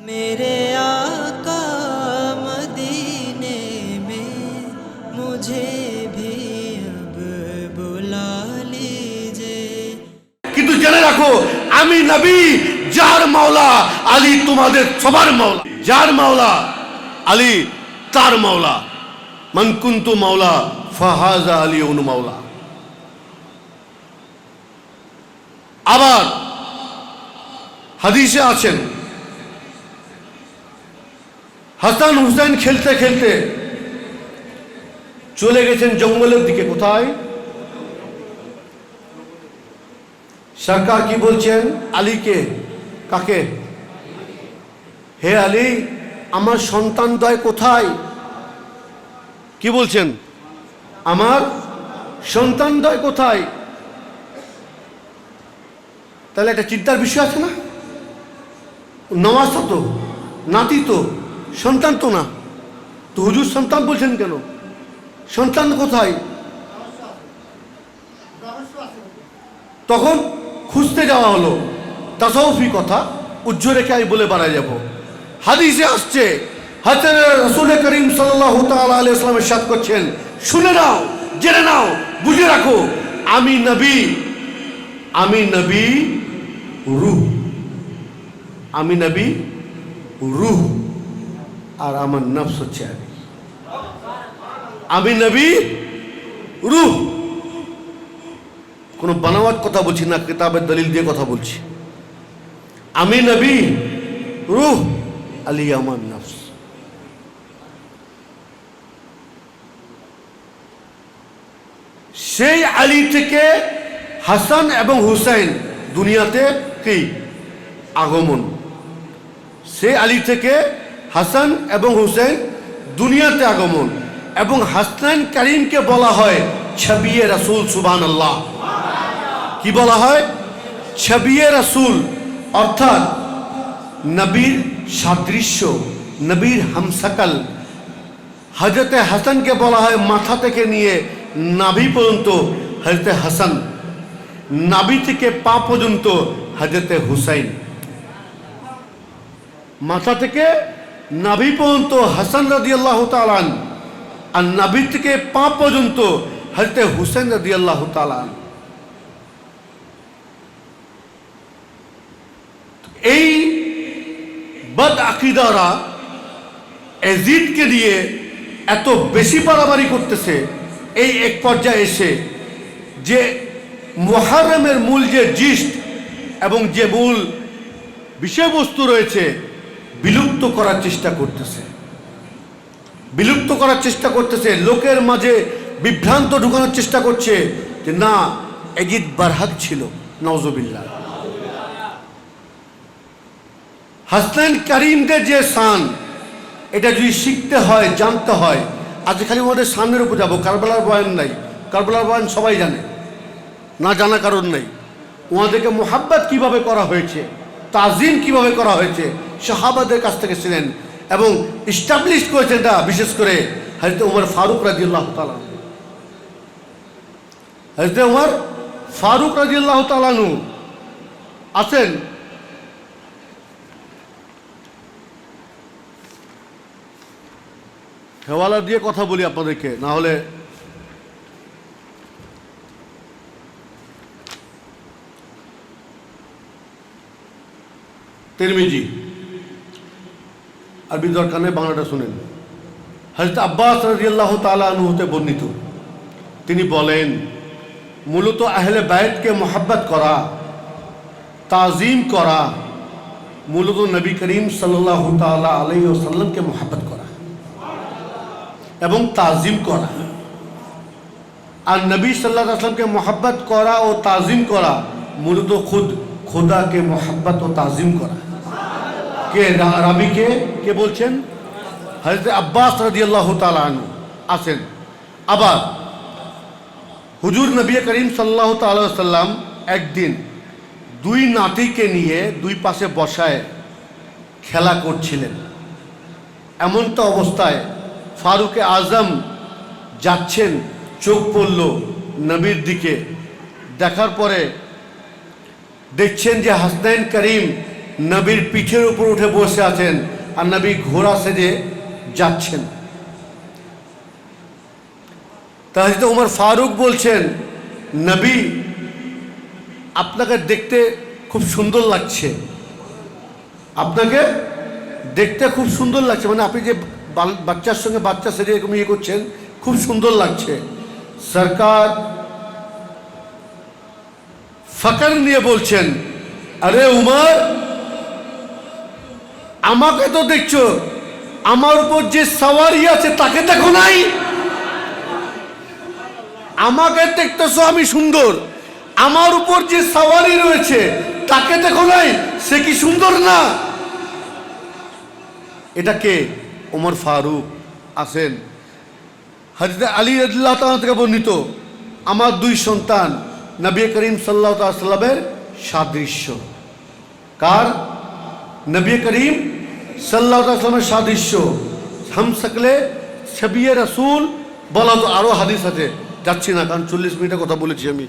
मेरे आका मदीने में मुझे भी अब बुला लीजिए কিন্তু জেনে রাখো আমি নবী যার মাওলা আলী তোমাদের সবার মাওলা যার মাওলা আলী তার মাওলা মান কুন্তু মাওলা ফাহাজা আলী অনু মাওলা আবার হাদিসে আছেন হাসান হুসেন খেলতে খেলতে চলে গেছেন জঙ্গলের দিকে। কোথায়? সরকার কি বলছেন? আলীকে? কাকে? হে আলী, আমার সন্তান দয় কোথায়? কি বলছেন? আমার সন্তান দয় কোথায়? তাহলে একটা চিন্তার বিষয় আছে না? নওয়াজ তো, নাতি তো সন্তান তো না। তো হুজুর সন্তান বলছেন কেন? সন্তান কোথায়? তখন খুঁজতে যাওয়া হলো। তাসাউফি কথা উজ্জ্ব রেখে আমি বলে বাড়ায় যাব। হাদিসে আসছে হাতে রসুল করিম সাল্লাহ আলিয়া ইসলামের সাথ করছেন, শুনে নাও, জেনে নাও, বুঝে রাখো, আমি নবী আমি নবী রুহ, আমি নবী রুহ। আর আমার নফস হচ্ছে আমি। আমি নবী, রুহ। কোনো বানাওয়াত কথা বলছি না, কিতাবের দলিল দিয়ে কথা বলছি। আমি নবী, রুহ, আলী আমার নফস। সেই আলী থেকে হাসান এবং হুসাইন দুনিয়াতে কি? আগমন। সেই আলী থেকে হাসান এবং হুসেন দুনিয়াতে আগমন এবং হাসনান করিমকে বলা হয় ছবিয়ে রসুল সুবান আল্লাহ কি বলা হয়? ছবিয়ে রসুল, অর্থাৎ নবীর সাদৃশ্য, নবীর হামসাকাল। হজরতে হাসানকে বলা হয় মাথা থেকে নিয়ে নাভি পর্যন্ত হজরতে হাসান। নাভি থেকে পা পর্যন্ত হজরতে হুসাইন। মাথা থেকে নাভি পর্যন্ত হাসান রাদি আল্লাহ তালান আর নাভি থেকে পা পর্যন্ত হজরতে হুসেন রাদি আল্লাহ তালান এই বদ আকিদারা এজিদকে দিয়ে এত বেশি বাড়াবাড়ি করতেছে, এই এক পর্যায়ে এসে যে মোহারমের মূল যে জিস্ট এবং যে মূল বিষয়বস্তু রয়েছে বিলুপ্ত করার চেষ্টা করতেছে। বিলুপ্ত করার চেষ্টা করতেছে, লোকের মাঝে বিভ্রান্ত ঢুকানোর চেষ্টা করছে যে, না, এজিদ বারহাক ছিল নওজবিল্লা হাসনান করিমদের যে সান এটা যদি শিখতে হয়, জানতে হয় আজ খালি ওদের সামনের উপর যাব, কারবালার বয়ান নাই। কারবালার বয়ান সবাই জানে, না জানা কারণ নেই। ওনাদেরকে মোহাব্বত কীভাবে করা হয়েছে, তাজিম কীভাবে করা হয়েছে শাহাবাদের কাছ থেকে ছিলেন এবং ইস্টাবলিশ করেছেন এটা, বিশেষ করে হজরত উমর ফারুক রাজিউল্লাহ তালা হজরত উমর ফারুক রাজিউল্লাহ তালানু আছেন। হেওয়ালা দিয়ে কথা বলি আপনাদেরকে, না হলে তিরমিজি। আরবি দরকার নেই বাংলাটা শুনেন। হজরত আব্বাস রাজিয়াল্লাহ তালা হতে বর্ণিত। তিনি বলেন, মূলত আহলে বায়তকে মোহাব্বত করা, তাজিম করা, মূলত নবী করিম সাল্লাহ তালা আলাই সাল্লামকে মোহাব্বত করা এবং তাজিম করা। আর নবী সাল্লাহ আসলামকে মোহাব্বত করা ও তাজিম করা মূলত খুদ, খোদাকে মোহাব্বত ও তাজিম করা। কে? রাবিকে কে বলছেন? হজরত আব্বাস রাদিয়াল্লাহ তাআলা আনহু আছেন। আবার হুজুর নবী করিম সাল্লাহ তাআলা সাল্লাম একদিন দুই নাতিকে নিয়ে দুই পাশে বসায় খেলা করছিলেন। এমনটা অবস্থায় ফারুকে আজম যাচ্ছেন, চোখ পড়ল নবীর দিকে। দেখার পরে দেখছেন যে হাসনাইন করিম নবীর পিঠের উপর উঠে বসে আছেন। আর নবী ঘোড়া সেজে যাচ্ছেন। তাহলে উমর ফারুক বলছেন, নবী, আপনাকে দেখতে খুব সুন্দর লাগছে। আপনাকে দেখতে খুব সুন্দর লাগছে। মানে আপনি যে বাচ্চার সঙ্গে বাচ্চা সেজে এরকম ইয়ে করছেন, খুব সুন্দর লাগছে। সরকার ফকর নিয়ে বলছেন, আরে উমর আমাকে তো দেখছ, আমার উপর যে সাওয়ারি আছে তাকে দেখো নাই। আমাকে দেখতেছো আমি সুন্দর, আমার উপর যে সাওয়ারি রয়েছে তাকে দেখো নাই, সে কি সুন্দর না? এটা কে? ওমর ফারুক আসেন হজরত আলী আল্লাহ থেকে বর্ণিত, আমার দুই সন্তান, নবী করিম সাল্লাহ সাল্লামের সাদৃশ্য। কার? নবী করিম সাল্লাহ সাল্লামের সাদৃশ্য। হাম সকলে ছবিয়ে রসুল বলা তো আরও হাদিস আছে। যাচ্ছি না, কারণ চল্লিশ মিনিটে কথা বলেছি আমি।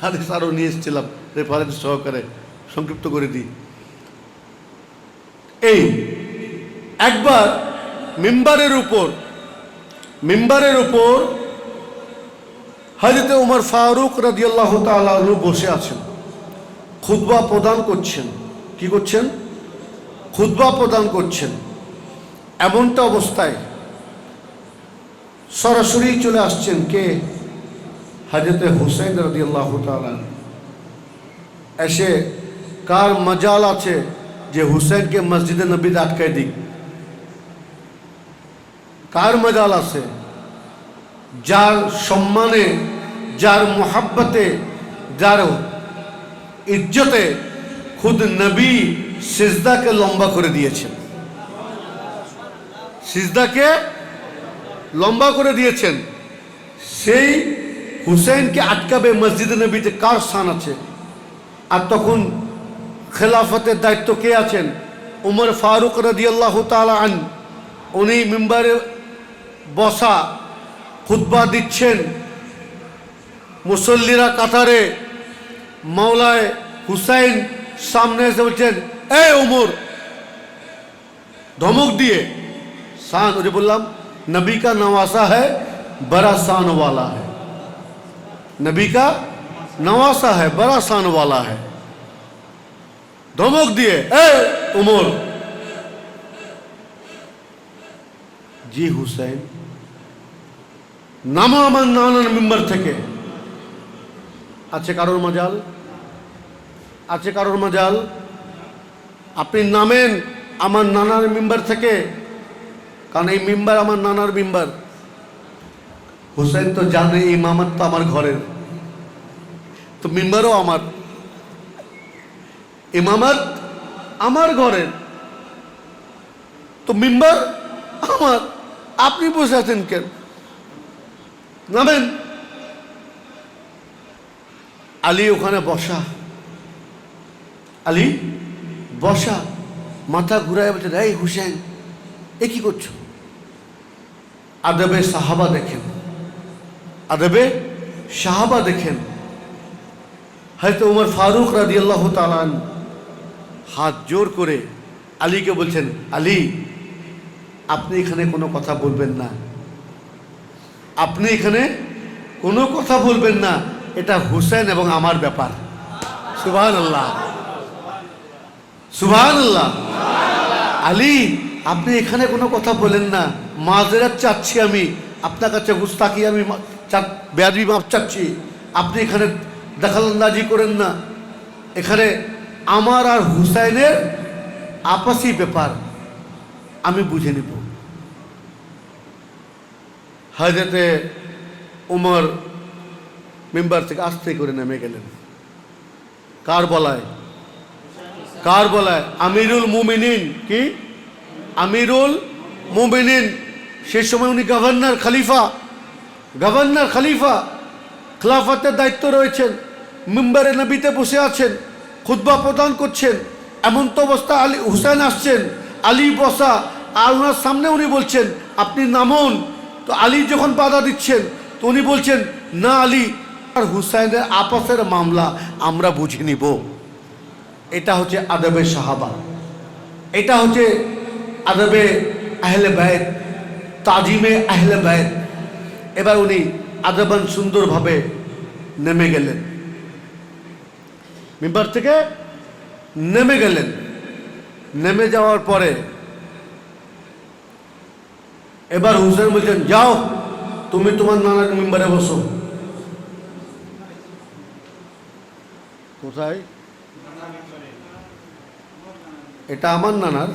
হাদিস আরও নিয়ে এসেছিলাম রেফারেন্স সহকারে সংক্ষিপ্ত করে দিই। এই, একবার মেম্বারের উপর মেম্বারের উপর হজরত উমর ফারুক রাদিয়াল্লাহু তাআলা আনহু বসে আছেন। খুতবা প্রদান করছেন। কি করছেন? খুতবা প্রদান করছেন। এমনটা অবস্থায় সরাসরি চলে আসছেন কে? হজরত হুসেন রাদিয়াল্লাহু তাআলা। এসে কার মজাল আছে যে হুসেনকে মসজিদে নবীতে আটকায় দিক? কার মজাল আছে? যার সম্মানে, যার মোহাব্বতে, যার ইজ্জতে খুদ নবী সিজদাকে লম্বা করে দিয়েছেন। সিজদাকে লম্বা করে দিয়েছেন। সেই হুসেনকে আটকাবে মসজিদে নবীতে কার স্থান আছে? আর তখন খেলাফতের দায়িত্ব কে আছেন? উমর ফারুক রাদিয়াল্লাহ তাআলা আন, উনি মেম্বারে বসা খুতবা দিচ্ছেন। মুসল্লিরা কাতারে মাওলায় হুসাইন সামনে এসে বলছেন এ উমর ধমক দিয়ে शान मुझे बोललाम नबी का नवासा है बड़ा शान वाला है नबी का नवासा है बड़ा शान वाला है ধমক দিয়ে এ উমর জি হুসেন নামো আমার নানার মেম্বার থেকে আছে কারোর মজাল আছে কারোর মজাল আপনি নামেন আমার নানার মেম্বার থেকে। কারণ এই মেম্বার আমার নানার মেম্বার। হুসেন তো জানে, এই মামার তো আমার ঘরের। তো মেম্বারও আমার। ইমামত আমার ঘরের। তো মেম্বার আমার। আপনি বসে আছেন কেন? নামেন। আলী ওখানে বসা। আলী? বসা, মাথা ঘুরায় বলছে এই হুসেন, এ কি করছ? আদবে সাহাবা দেখেন, আদবে সাহাবা দেখেন। হয়তো উমর ফারুক রাদি আল্লাহ তালান হাত জোর করে আলীকে বলছেন, আলী, আপনি এখানে কোনো কথা বলবেন না। আপনি এখানে কোনো কথা বলবেন না। এটা হুসেন এবং আমার ব্যাপার। সুবহান আল্লাহ সুবহান আল্লাহ আলী, আপনি এখানে কোনো কথা বলেন না। মাজেরাত চাচ্ছি আমি। আপনার কাছে গুস্তাকি আমি বেয়াদবি মাপ চাচ্ছি। আপনি এখানে দখলন্দাজি করেন না। এখানে আমার আর হুসাইনের আপসি ব্যাপার। আমি বুঝে নিব। হাজরতে উমর মেম্বার থেকে আস্তে করে নেমে গেলেন। কার বলায় কার বলায় আমিরুল মুমিনিন, কি? আমিরুল মুমিনিন। সেই সময় উনি গভর্নর খালিফা। গভর্নর খালিফা খেলাফতের দায়িত্ব রয়েছেন, মেম্বারে নবীতে বসে আছেন, খুতবা প্রদান করছেন। এমন তো অবস্থা আলী, হুসেন আসছেন, আলী বসা। আর ওনার সামনে উনি বলছেন, আপনি নামুন। তো আলী যখন বাধা দিচ্ছেন, তো উনি বলছেন, না আলী, আর হুসাইনের আপসের মামলা আমরা বুঝে নিব। এটা হচ্ছে আদবে সাহাবা। এটা হচ্ছে আদবে আহলে বায়ত তাজিমে আহলে বায়ত এবার উনি আদবান সুন্দরভাবে নেমে গেলেন। মেম্বার থেকে নেমে গেলেন। নেমে যাওয়ার পরে এবার হুসেন বলছেন, যাও, তুমি তোমার নানার মেম্বারে বসো। কোথায়? এটা আমার নানার।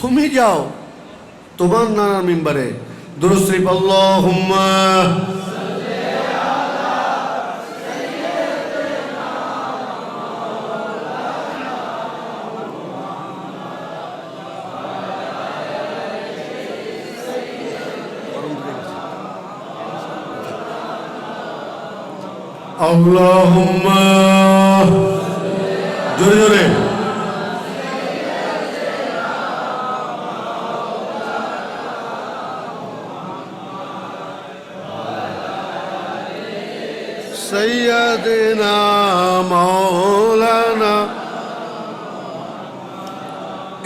তুমি যাও তোমার নানার মেম্বারে। দুরুশ্রী আল্লাহুম্মা। আল্লাহুম্মা। জোরে জোরে।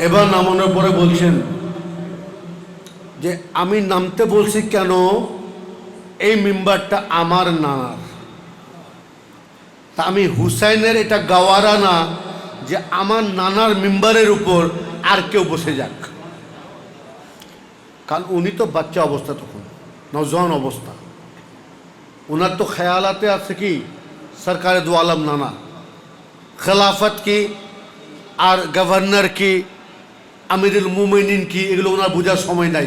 এবার নামানোর পরে বলছেন যে, আমি নামতে বলছি কেন? এই মেম্বারটা আমার নানার তা আমি হুসাইনের এটা গাওয়ারা না যে, আমার নানার মেম্বারের উপর আর কেউ বসে যাক। কারণ উনি তো বাচ্চা অবস্থা তখন, নজওয়ান অবস্থা। ওনার তো খেয়ালাতে আছে কি সরকারে দু আলম নানা। খেলাফত কি, আর গভর্নর কি আমিরুল মুমিনিন কি? এগুলো ওনার বোঝার সময় নাই।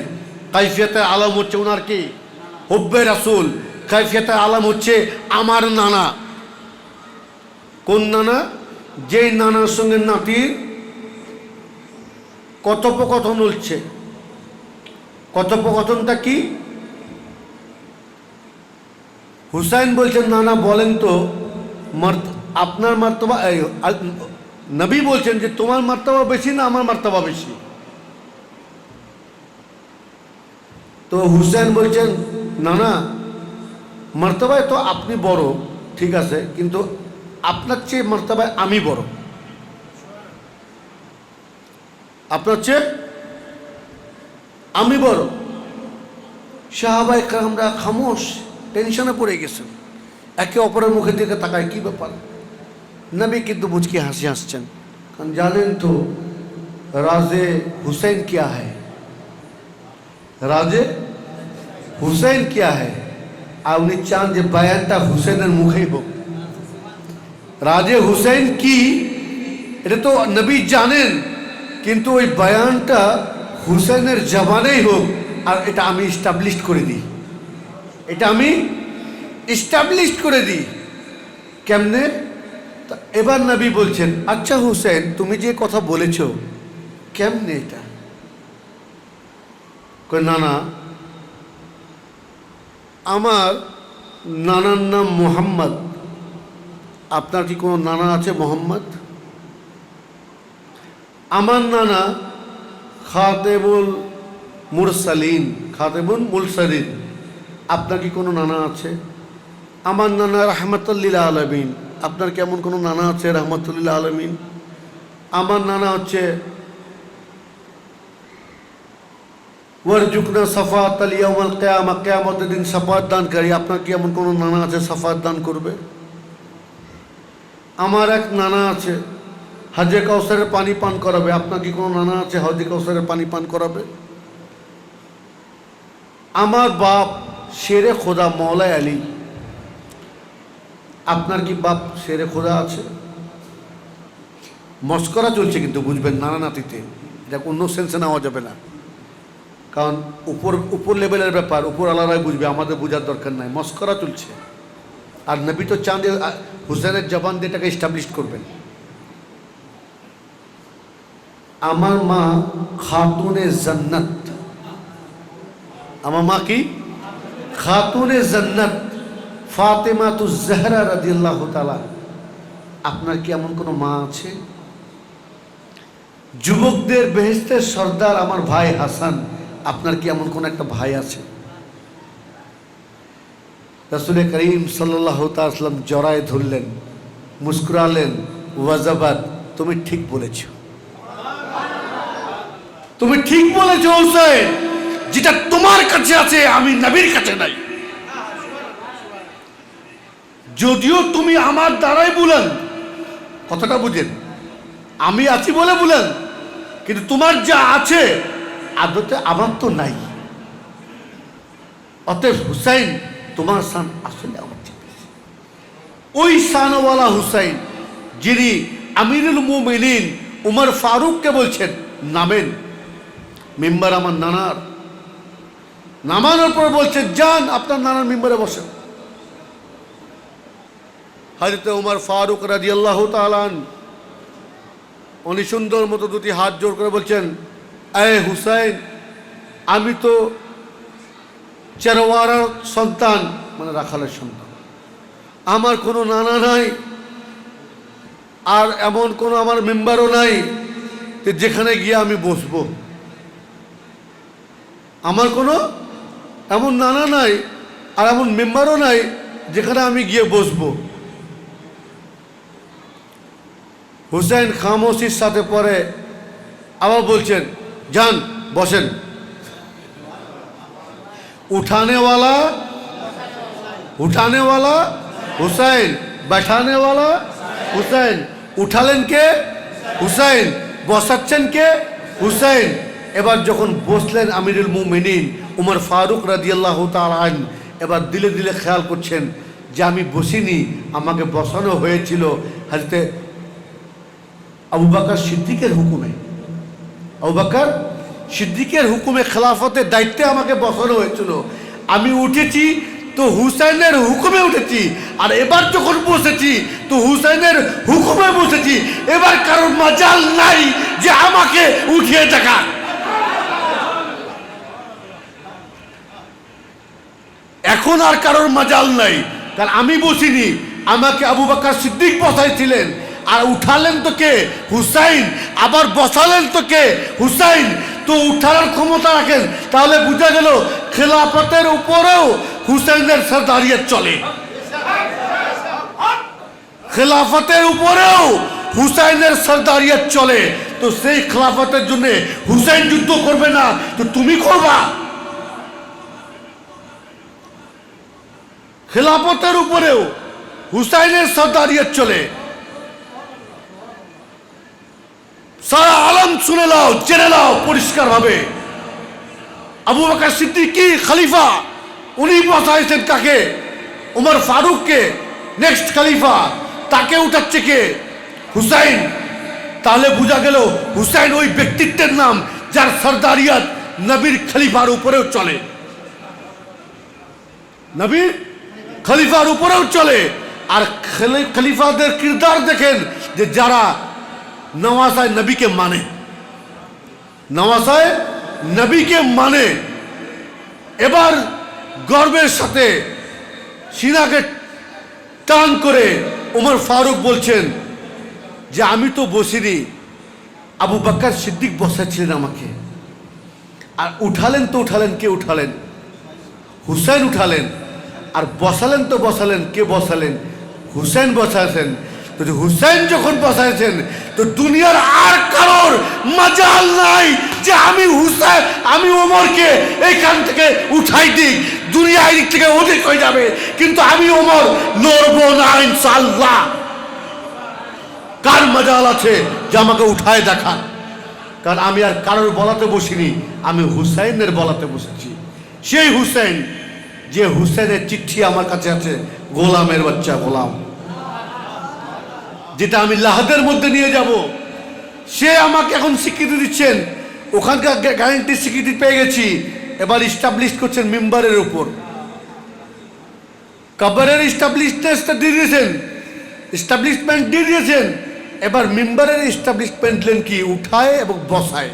কাইফিয়তের আলম হচ্ছে ওনার কি? হব্বে রাসুল। কাইফিয়তের আলম হচ্ছে আমার নানা। কোন নানা? যেই নানার সঙ্গে নাতির কথোপকথন উঠছে কথোপকথনটা কি? হুসাইন বলছেন, নানা, বলেন তো আপনার মার্তবা নবী বলছেন যে, তোমার মার্তবা বেশি না আমার মার্তবা বেশি? তো হুসেন বলছেন নানা মার্তবায় তো আপনি বড়, ঠিক আছে, কিন্তু আপনার চেয়ে মর্তবায় আমি বড়। আপনার চেয়ে আমি বড়? সাহাবাই আমরা খামোশ, টেনশনে পড়ে গেছেন। একে অপরের মুখের দিকে তাকায়, কি ব্যাপার? নবী কিন্তু বুঝকে হাসি হাসছেন। কারণ জানেন তো, রাজে হুসেন কিয়া হ্যায়? রাজে হুসেন কিয়া আর উনি চান যে বায়ানটা হুসেনের মুখেই হোক। রাজে হুসেন কি? এটা তো নবী জানেন, কিন্তু ওই বায়ানটা হুসেনের জবানেই হোক, আর এটা আমি স্টাবলিশ করে দিই। এটা আমি ইস্টাবলিশ করে দিই। কেমনে? এবার নবী বলছেন আচ্ছা হুসেন, তুমি যে কথা বলেছ, কেমনে এটা? কই না না আমার নানার নাম মোহাম্মদ। আপনার কি কোনো নানা আছে মোহাম্মদ? আমার নানা খাতেবুল মুরসালিন খাতেবুল মুরসালিন। আপনার কি কোনো নানা আছে? আমার নানা রহমতুল্লিল আলমিন। আপনার কেমন কোনো নানা আছে, রহমতুল্লিল আলমিন? আমার নানা হচ্ছে, ওয়ারজুকনা সাফাত আলিয়ামাল কেয়ামা কেয়ামতের দিন সাফাত দানকারী আপনার কি এমন কোনো নানা আছে সাফাত দান করবে? আমার এক নানা আছে, হাজে কাউসারের পানি পান করাবে। আপনার কি কোনো নানা আছে হাজে কাউসারের পানি পান করাবে? আমার বাপ, শেরে খোদা মৌলায় আলী আপনার কি বাপ সেরে খোদা আছে? মস্করা চলছে কিন্তু বুঝবেন নানা নাতিতে। এটা অন্য সেন্সে নেওয়া যাবে না। কারণ উপর উপর লেভেলের ব্যাপার, উপর আলাদাই বুঝবে, আমাদের বোঝার দরকার নাই। মস্করা চলছে। আর নবী তো চাঁদ, হুসেনের জবান দিয়ে এটাকে এস্টাবলিশ করবেন। আমার মা খাতুনে জান্নাত। আমার মা কি? খাতুনে জান্নাত। ফাতেমা তু জাহরা রাদিয়াল্লাহু তাআলা, আপনার কি এমন কোনো মা আছে? যুবকদের বেহেস্তের সর্দার আমার ভাই হাসান, আপনার কি এমন কোন একটা ভাই আছে? রসুল করিম সাল্লাহ তাসলাম জড়ায় ধরলেন, মুস্কুরালেন ওয়াজাবাদ তুমি ঠিক বলেছ। তুমি ঠিক বলেছ হুসাইন, যেটা তোমার কাছে আছে, আমি নবীর কাছে নাই। যদিও তুমি আমার দ্বারাই বলেন। কথাটা বুঝেন। আমি আছি বলে বলেন, কিন্তু তোমার যা আছে, আদতে আমার তো নাই। অতএব হুসাইন, তোমার সান আসলে আমার ওই সানওয়ালা হুসাইন, যিনি আমিরুল মুমিনিন উমর ফারুককে বলছেন, নামেন। মেম্বার আমার নানার। নামানোর পর বলছেন, যান, আপনার নানার মেম্বারে বসেন। হাজরতে উমর ফারুক রাজি আল্লাহ তালান উনি সুন্দর মতো দুটি হাত জোর করে বলছেন এ হুসাইন, আমি তো চেরোয়ারার সন্তান মানে রাখালের সন্তান। আমার কোনো নানা নাই, আর এমন কোনো আমার মেম্বারও নাই, যে যেখানে গিয়ে আমি বসবো। আমার কোনো এমন নানা নাই, আর এমন মেম্বারও নাই, যেখানে আমি গিয়ে বসবো। হুসেন খামোশির সাথে পরে আবার বলছেন, যান, বসেন। উঠানেওয়ালা উঠানেওয়ালা, হুসাইন বেঠানেওয়ালা হুসাইন, উঠালেন কে? হুসাইন, বসাচ্ছেন কে? হুসাইন, এবার যখন বসলেন আমিরুল মুমিনিন, উমর ফারুক রাজিয়াল্লাহ তালান এবার দিলে দিলে খেয়াল করছেন যে আমি বসিনি, আমাকে বসানো হয়েছিল। হাজতে আবু বাকর সিদ্দিকের হুকুমে। আবু বাকর সিদ্দিকের হুকুমে খেলাফতের দায়িত্বে আমাকে বসানো হয়েছিল। আমি উঠেছি, তো হুসাইনের হুকুমে উঠেছি, আর এবার যখন বসেছি, তো হুসাইনের হুকুমে বসেছি, এবার কারোর মাজাল নাই যে আমাকে উঠিয়ে দেখা এখন আর কারোর মাজাল নাই। কারণ আমি বসিনি, আমাকে আবু বাক্কার সিদ্দিক বসাইছিলেন। আর উঠালেন তো কে? হুসাইন। আবার বসালেন তো কে? হুসাইন। তো উঠানোর ক্ষমতা রাখেন। তাহলে বুঝা গেল খেলাফতের উপরেও হুসাইনের সরদারিয়ত চলে। খেলাফতের উপরেও হুসাইনের সরদারিয়ত চলে। তো সেই খেলাফতের জন্য হুসাইন যুদ্ধ করবে না। তো তুমি করবা। খেলাফতের উপরেও হুসাইনের সর্দারিয়ত চলে। সারা আলম শুনে নাও, জেনে নাও পরিষ্কার ভাবে আবু বকর সিদ্দিকি খলিফা, উনি বসাইছেন কাকে? উমর ফারুককে নেক্সট খলিফা, তাকে উঠাচ্ছে কে? হুসাইন। তাহলে বোঝা গেল হুসাইন ওই ব্যক্তিত্বের নাম যার সর্দারিয়াত নবীর খলিফার উপরেও চলে। নবীর খলিফার উপরেও চলে। আর খলি- খলিফাদের কিরদার দেখেন যে যারা নওয়াসায় নবীকে মানে নওয়াসায় নবীকে মানে এবার গর্বের সাথে সিনাকে টান করে ওমর ফারুক বলছেন যে, আমি তো বসিনি। আবু বাক্কার সিদ্দিক বসাচ্ছিলেন আমাকে। আর উঠালেন তো উঠালেন, কে উঠালেন? হুসাইন উঠালেন। আর বসালেন তো বসালেন, কে বসালেন? হুসাইন বসাছেন তো যে হুসাইন যখন বসাইছেন, তো দুনিয়ার আর কারোর মাজাল নাই যে আমি হুসাইন, আমি ওমরকে এইখান থেকে উঠাই দিই দুনিয়া দিক থেকে অধিক হয়ে যাবে। কিন্তু আমি ওমর নড়বো না ইনশাল্লাহ কার মজাল আছে যে আমাকে উঠায় দেখান? কারণ আমি আর কারোর বলাতে বসিনি, আমি হুসাইনের বলাতে বসেছি। সেই হুসাইন, যে হুসাইনের চিঠি আমার কাছে আছে, গোলামের বাচ্চা গোলাম। যেটা আমি লাহাদের মধ্যে নিয়ে যাব। সে আমাকে এখন স্বীকৃতি দিচ্ছেন। ওখানকার গ্যারান্টি স্বীকৃতি পেয়ে গেছি। এবার ইস্টাবলিশ করছেন মেম্বারের উপর। কবরের ইস্টাবলিশমেন্টটা দিয়ে দিয়েছেন। ইস্টাবলিশমেন্ট দিয়ে দিয়েছেন। এবার মেম্বারের ইস্টাবলিশমেন্ট লেন কি? উঠায় এবং বসায়।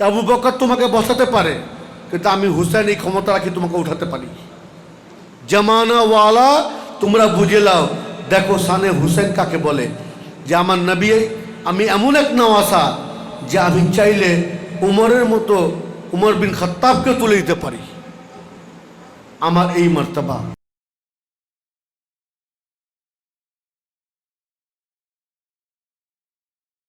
আবু বকর তোমাকে বসাতে পারে, কিন্তু আমি হুসেন এই ক্ষমতা রাখি তোমাকে উঠাতে পারি। জামানাওয়ালা, তোমরা বুঝে লাও দেখো সানে হুসেন কাকে বলে? যে আমার নবী, আমি এমন এক নওয়াসা যে আমি চাইলে উমরের মতো উমর বিন খত্তাবকে তুলে দিতে পারি। আমার এই মর্তবা।